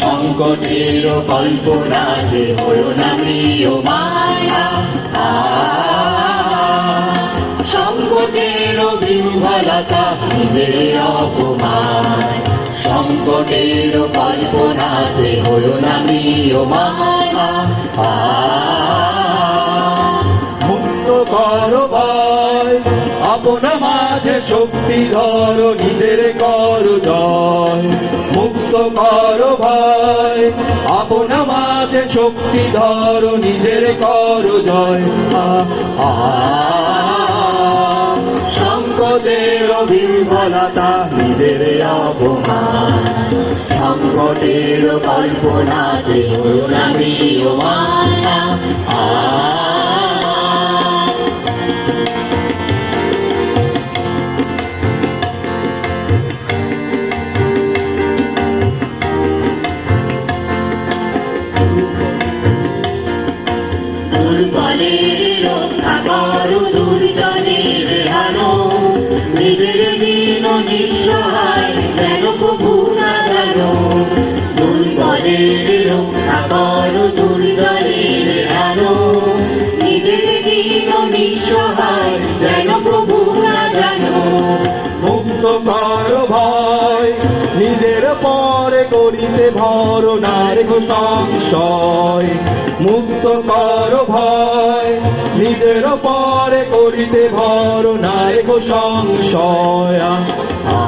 সংকটের কল্পনাতে হয়েও না মায়া। সংকটের বিহ্বলতা নিজের অপমান। সংকটের কল্পনাতে হয়েও না মায়া। মুক্ত কর ভয়। আপনা মাঝে শক্তি ধর, নিজের কর জয়, মুক্ত কর ভয় আপনা মাঝে শক্তি ধর, নিজের কর জয়। সংকটের বিহ্বলতা নিজের অপমান। সংকটের কল্পনাতে হলো না মায়া। দুর্বলের রক্ষা করো দুর্জনে হানো নিজের দিন নিঃসহায় যেন কবু না জানো। দুর্বলের রক্ষা করো দুর্জনের করিতে ভর নারক সংশয়, মুক্ত কর ভয়, নিজের পরে করিতে ভর নারক সংশয়। আ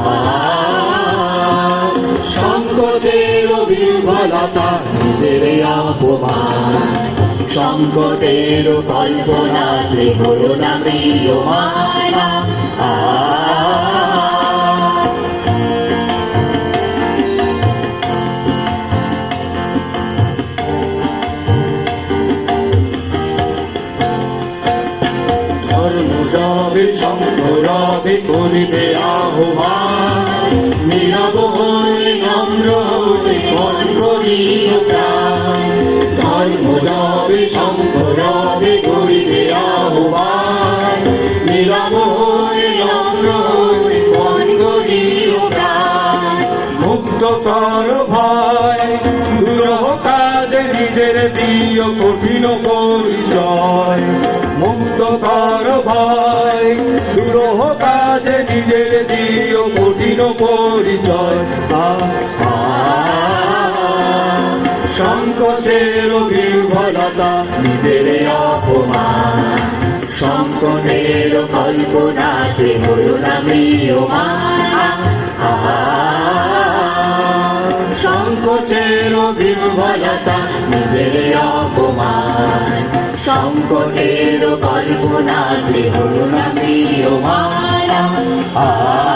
সংকটের বিহ্বলতা নিজের অপমান, সংকটের কল্পনাতে হলো না মায়া আ যাবে রবে করিবে আহ্বান। নীরব হয়ে নম্র হয়ে মন করিও ধর্ম যাবে রবে করিবে আহ্বান। নীরব হয়ে নম্র হয়ে মন করিও মুক্ত কর ভয়, দুরহ কাজে নিজের দিও কঠিন পরিচয়। মুক্ত কর ভয় দুরহ কাজে নিজের দিও কঠিন পরিচয়। সংকোচের বিহ্বলতা, নিজের অপমান। সংকটের কল্পনাতে হলো না মায়া আ সংকোচের অপমান সংকটের কল্পনা হলো না মায়া আ